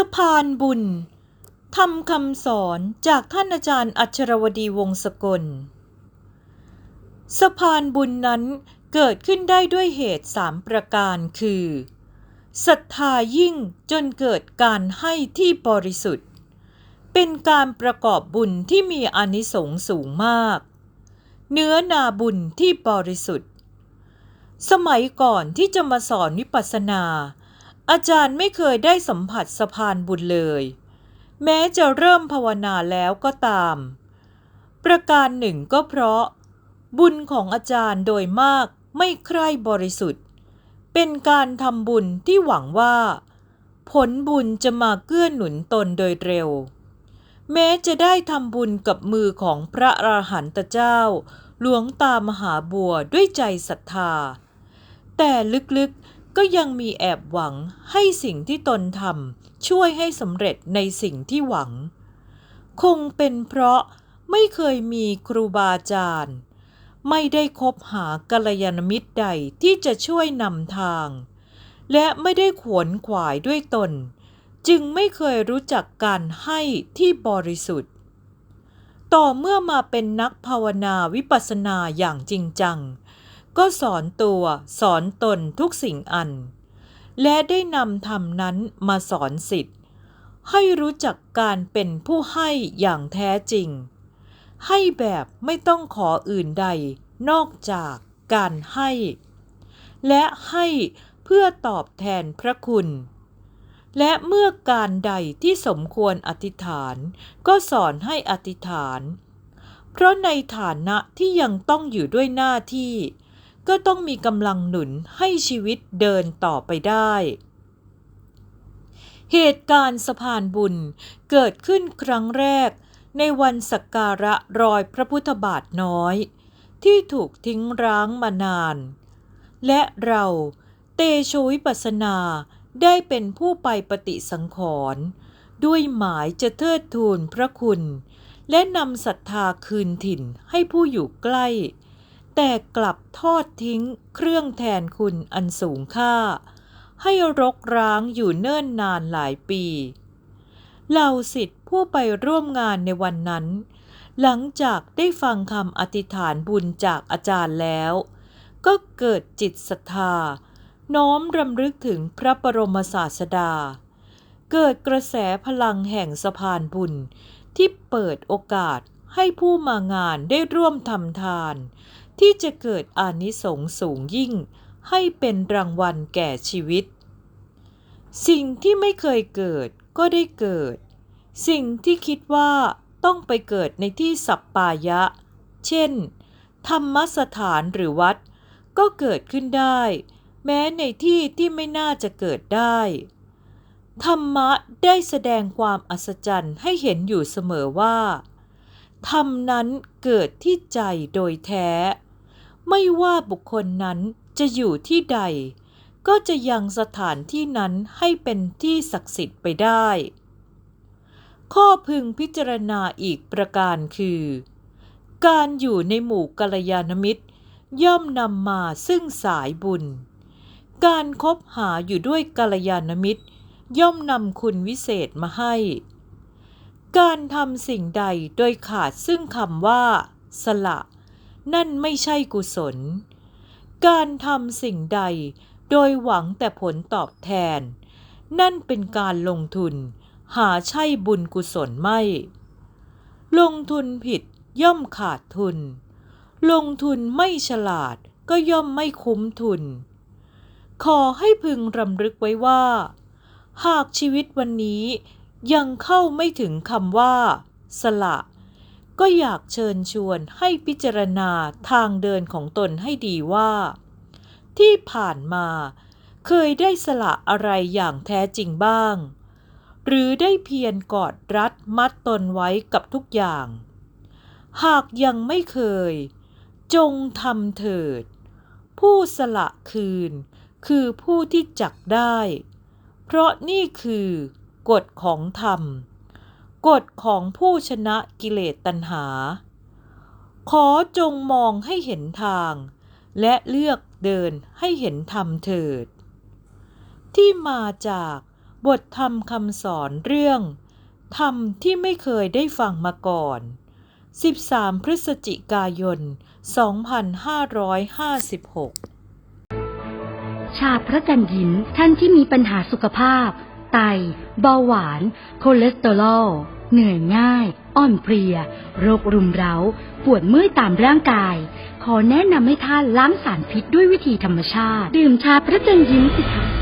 สะพานบุญทำคำสอนจากท่านอาจารย์อัชรวดีวงศกล สะพานบุญนั้นเกิดขึ้นได้ด้วยเหตุสามประการคือศรัทธายิ่งจนเกิดการให้ที่บริสุทธิ์ เป็นการประกอบบุญที่มีอนิสงส์สูงมาก เนื้อนาบุญที่บริสุทธิ์ สมัยก่อนที่จะมาสอนวิปัสสนา อาจารย์ไม่เคยได้สัมผัสสะพานบุญเลย แม้จะเริ่มภาวนาแล้วก็ตาม ประการหนึ่งก็เพราะ บุญของอาจารย์โดยมากไม่ใคร่บริสุทธิ์ เป็นการทำบุญที่หวังว่า ผลบุญจะมาเกื้อหนุนตนโดยเร็ว แม้จะได้ทำบุญกับมือของพระอรหันตเจ้า หลวงตามหาบัวด้วยใจศรัทธา แต่ลึกๆ ก็ยังมีแอบหวังให้สิ่งที่ตนทำช่วยให้สำเร็จในสิ่งที่หวัง คงเป็นเพราะไม่เคยมีครูบาอาจารย์ ไม่ได้คบหากัลยาณมิตรใดที่จะช่วยนำทาง และไม่ได้ขวนขวายด้วยตน จึงไม่เคยรู้จักการให้ที่บริสุทธิ์ ต่อเมื่อมาเป็นนักภาวนาวิปัสสนาอย่างจริงจัง ก็สอนตัวสอนตนทุกสิ่งอัน และได้นำธรรมนั้นมาสอนสิทธิ์ให้รู้จักการเป็นผู้ให้อย่างแท้จริง ให้แบบไม่ต้องขออื่นใดนอกจากการให้ และให้เพื่อตอบแทนพระคุณ และเมื่อการใดที่สมควรอธิษฐานก็สอนให้อธิษฐาน เพราะในฐานะที่ยังต้องอยู่ด้วยหน้าที่ ก็ต้องมีกำลังหนุนให้ชีวิตเดินต่อไปได้ เหตุการณ์สะพานบุญเกิดขึ้นครั้งแรกในวันสักการะรอยพระพุทธบาทน้อย ที่ถูกทิ้งร้างมานาน และเราเตโชวิปัสสนาได้เป็นผู้ไปปฏิสังขรณ์ด้วยหมายจะเทิดทูนพระคุณ และนำศรัทธาคืนถิ่นให้ผู้อยู่ใกล้ แต่กลับทอดทิ้งเครื่องแทนคุณอันสูงค่า ให้รกร้างอยู่เนิ่นนานหลายปีเหล่าสิทธิ์ผู้ไปร่วมงานในวันนั้น หลังจากได้ฟังคำอธิษฐานบุญจากอาจารย์แล้ว ก็เกิดจิตศรัทธา น้อมรำลึกถึงพระบรมศาสดา เกิดกระแสพลังแห่งสะพานบุญที่เปิดโอกาส ให้ผู้มางานได้ร่วมทำทาน ที่จะเกิดอานิสงส์สูงยิ่ง ให้เป็นรางวัลแก่ชีวิต สิ่งที่ไม่เคยเกิดก็ได้เกิด สิ่งที่คิดว่าต้องไปเกิดในที่สัปปายะ เช่น ธรรมสถานหรือวัด ก็เกิดขึ้นได้ แม้ในที่ที่ไม่น่าจะเกิดได้ธรรมะได้แสดงความอัศจรรย์ให้เห็นอยู่เสมอว่า ธรรมนั้นเกิดที่ใจโดยแท้ ไม่ว่าบุคคลนั้นจะอยู่ที่ใด ก็จะยังสถานที่นั้นให้เป็นที่ศักดิ์สิทธิ์ไปได้ ข้อพึงพิจารณาอีกประการคือ การอยู่ในหมู่กัลยาณมิตร ย่อมนำมาซึ่งสายบุญ การคบหาอยู่ด้วยกัลยาณมิตร ย่อมนำคุณวิเศษมาให้ การทำสิ่งใดโดยขาดซึ่งคำว่า สละ นั่นไม่ใช่กุศล การทำสิ่งใดโดยหวังแต่ผลตอบแทน นั่นเป็นการลงทุน หาใช่บุญกุศลไม่ ลงทุนผิดย่อมขาดทุน ลงทุนไม่ฉลาดก็ย่อมไม่คุ้มทุน ขอให้พึงรำลึกไว้ว่า หากชีวิตวันนี้ ยังเข้าไม่ถึงคำว่า สละ ก็อยากเชิญชวนให้พิจารณาทางเดินของตนให้ดีว่า ที่ผ่านมา เคยได้สละอะไรอย่างแท้จริงบ้าง หรือได้เพียรกอดรัดมัดตนไว้กับทุกอย่าง หากยังไม่เคย จงทำเถิด ผู้สละคืน คือผู้ที่จักได้ เพราะนี่คือ กฎของธรรม กฎของผู้ชนะกิเลสตัณหา ขอจงมองให้เห็นทาง และเลือกเดินให้เห็นธรรมเถิด ที่มาจากบทธรรมคำสอนเรื่องธรรมที่ไม่เคยได้ฟังมาก่อน 13 พฤศจิกายน 2556 ชาพระจันยิ้มท่านที่มีปัญหาสุขภาพ ต เบาหวาน คอเลสเตอรอล เหนื่อยง่าย อ่อนเพลีย โรครุมเร้า ปวดเมื่อยตามร่างกาย ขอแนะนำให้ท่านล้างสารพิษด้วยวิธีธรรมชาติ ดื่มชาพระจันทร์ยิ้มสิคะ